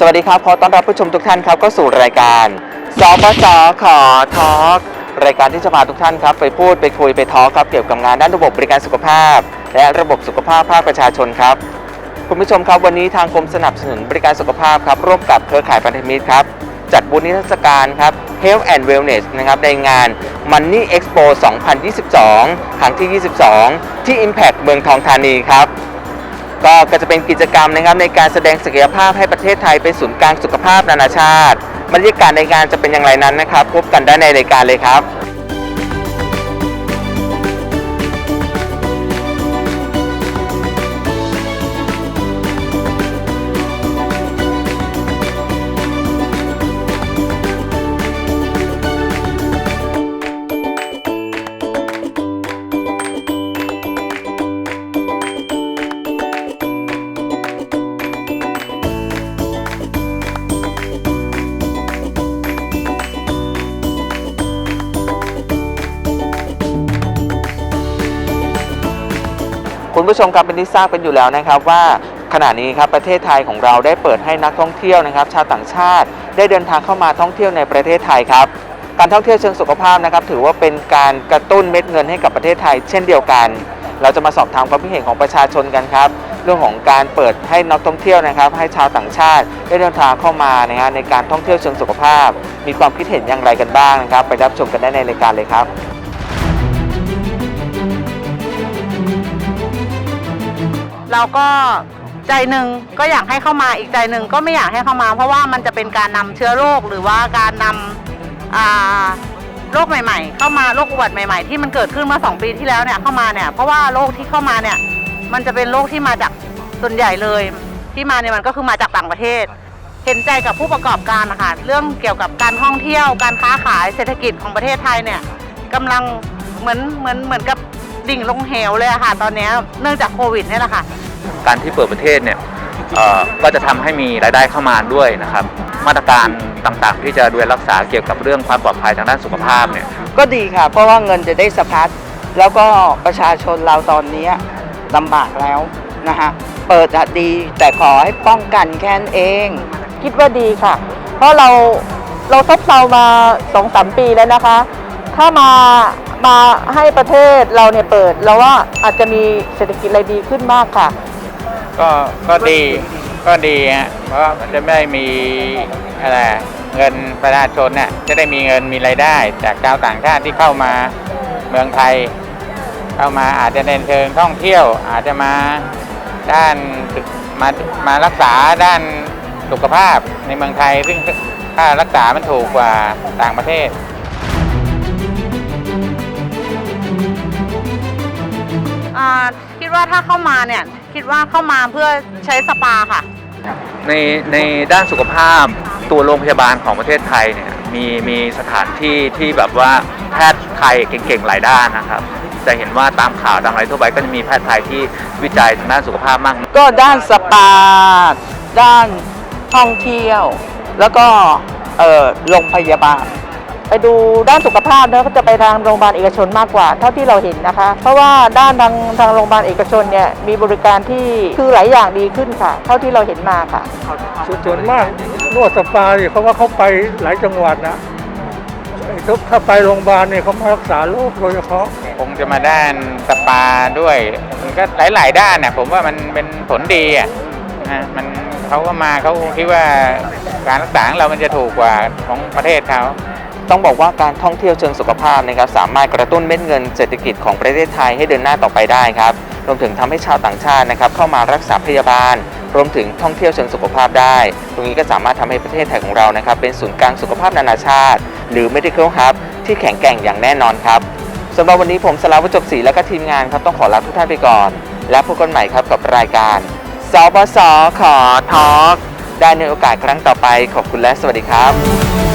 สวัสดีครับ ขอต้อนรับผู้ชมทุกท่านครับเข้าสู่รายการสปสขอทอล์กรายการที่จะพาทุกท่านครับไปพูดไปคุยไปทอล์กครับเกี่ยวกับงานด้านระบบบริการสุขภาพ และระบบสุขภาพภาคประชาชนครับ คุณผู้ชมครับวันนี้ทางกรมสนับสนุนบริการสุขภาพครับร่วมกับเครือข่ายพันธมิตรครับจัดบูธนิทรรศการครับ Health and Wellness นะครับในงาน Money Expo 2022 ครั้งที่ 22 ที่ Impact เมืองทองธานีครับ ก็จะเป็นกิจกรรมนะครับในการแสดงศักยภาพให้ประเทศไทยเป็นศูนย์กลางสุขภาพนานาชาติบรรยากาศในงานจะเป็นอย่างไรนั้นนะครับ พบกันได้ในรายการเลยครับ คุณผู้ชมครับเป็นที่ทราบกันอยู่แล้วนะครับว่าขณะนี้ครับประเทศไทยของเราได้เปิดให้นักท่องเที่ยวนะครับชาวต่างชาติ ได้เดินทางเข้ามาท่องเที่ยวในประเทศไทยครับการท่องเที่ยวเชิงสุขภาพนะครับถือว่าเป็นการกระตุ้นเม็ดเงินให้กับประเทศไทย เช่นเดียวกัน เราจะมาสอบถามความคิดเห็นของประชาชนกันครับเรื่องของการเปิดให้นักท่องเที่ยวนะครับ ให้ชาวต่างชาติ ได้เดินทางเข้ามานะฮะในการท่องเที่ยวเชิงสุขภาพ มีความคิดเห็นอย่างไรกันบ้างนะครับ ไปรับชมกันได้ในรายการเลยครับ เราก็ใจหนึ่งก็อยากให้เข้ามาอีกใจหนึ่งก็ไม่อยากให้เข้ามา เพราะว่ามันจะเป็นการนำเชื้อโรคหรือว่าการนำอ่าโรคใหม่ ๆ เข้ามาโรคอุบัติใหม่ ๆ ที่มันเกิดขึ้นเมื่อสองปีที่แล้วเนี่ยเข้ามาเนี่ยเพราะว่าโรคที่เข้ามาเนี่ยมันจะเป็นโรคที่มาจากส่วนใหญ่เลยที่มาเนี่ยมันก็คือมาจากต่างประเทศ เห็นใจกับผู้ประกอบการนะคะเรื่องเกี่ยวกับการท่องเที่ยว การค้าขายเศรษฐกิจของประเทศไทยเนี่ยกำลังเหมือนเหมือนเหมือนกับดิ่งลงเหวเลยอะค่ะ ตอนนี้เนื่องจากโควิดเนี่ยแหละค่ะ การที่เปิดประเทศเนี่ยเอ่อก็จะทำให้มีรายได้เข้ามาด้วยนะครับ มาตรการต่างๆ ที่จะดูแลรักษาเกี่ยวกับเรื่องความปลอดภัยทางด้านสุขภาพเนี่ยก็ดีค่ะ เพราะว่าเงินจะได้สะพัดแล้วก็ประชาชนเราตอนเนี้ยลำบากแล้วนะคะเปิดอะดีแต่ขอให้ป้องกันแค่นั้นเอง คิดว่าดีค่ะ เพราะเราเราซบเซามาสองสามปีแล้วนะคะ ถ้ามามาให้ประเทศเราเนี่ยเปิดเราว่าอาจจะมีเศรษฐกิจอะไรดีขึ้นมากค่ะ ก็ก็ดีก็ดีฮะเพราะมันจะไม่มีอะไรเงินประชาชนเนี่ยจะได้มีเงินมีรายได้ จากชาวต่างชาติที่เข้ามาเมืองไทย เข้ามาอาจจะในเชิงท่องเที่ยว อาจจะมาด้านมามารักษาด้านสุขภาพในเมืองไทย ซึ่งค่ารักษามันถูกกว่าต่างประเทศอ่า คิดว่าถ้าเข้ามาเนี่ย คิดว่าเข้ามาเพื่อใช้สปาค่ะ ในในด้านสุขภาพตัวโรงพยาบาลของประเทศไทยเนี่ยมีมีสถานที่ที่แบบว่าแพทย์ไทยเก่งๆหลายด้านนะครับจะเห็นว่าตามข่าวตามอะไรทั่วไปก็จะมีแพทย์ไทยที่วิจัยทางด้านสุขภาพมาก ก็ด้านสปา ด้านท่องเที่ยว แล้วก็เอ่อโรงพยาบาล ไปดูด้านสุขภาพเนี่ยก็จะไปทางโรงพยาบาลเอกชนมากกว่า เท่าที่เราเห็นนะคะ เพราะว่าด้านทางทางโรงพยาบาลเอกชนเนี่ยมีบริการที่คือหลายอย่างดีขึ้นค่ะ เท่าที่เราเห็นมาค่ะส่วนส่วนมากนวดสปาเนี่ยเขาว่าเขาไปหลายจังหวัดนะไอ้ถ้าถ้าไปโรงพยาบาลเนี่ยเขามารักษาโรคโดยเฉพาะคงจะมาด้านสปาด้วย มันก็หลาย ๆ ด้านน่ะผมว่ามันเป็นผลดีอะนะมันเขาก็มาเขาคิดว่าการรักษาของเรามันจะถูกกว่าของประเทศเขา ต้องบอกว่าการท่องเที่ยวเชิงสุขภาพนะครับสามารถกระตุ้นเม็ดเงินเศรษฐกิจของประเทศไทยให้เดินหน้าต่อไปได้ครับรวมถึงทำให้ชาวต่างชาตินะครับเข้ามารักษาพยาบาล รวมถึงท่องเที่ยวเชิงสุขภาพได้ ตรงนี้ก็สามารถทำให้ประเทศไทยของเรานะครับเป็นศูนย์กลางสุขภาพนานาชาติ หรือ medical hub ที่แข็งแกร่งอย่างแน่นอนครับสำหรับวันนี้ผมสลาวุฒิจบศรีและก็ทีมงานครับต้องขอลาทุกท่านไปก่อน และพบกันใหม่ครับกับรายการสบสขอทอล์กได้ในโอกาสครั้งต่อไปขอบคุณและสวัสดีครับ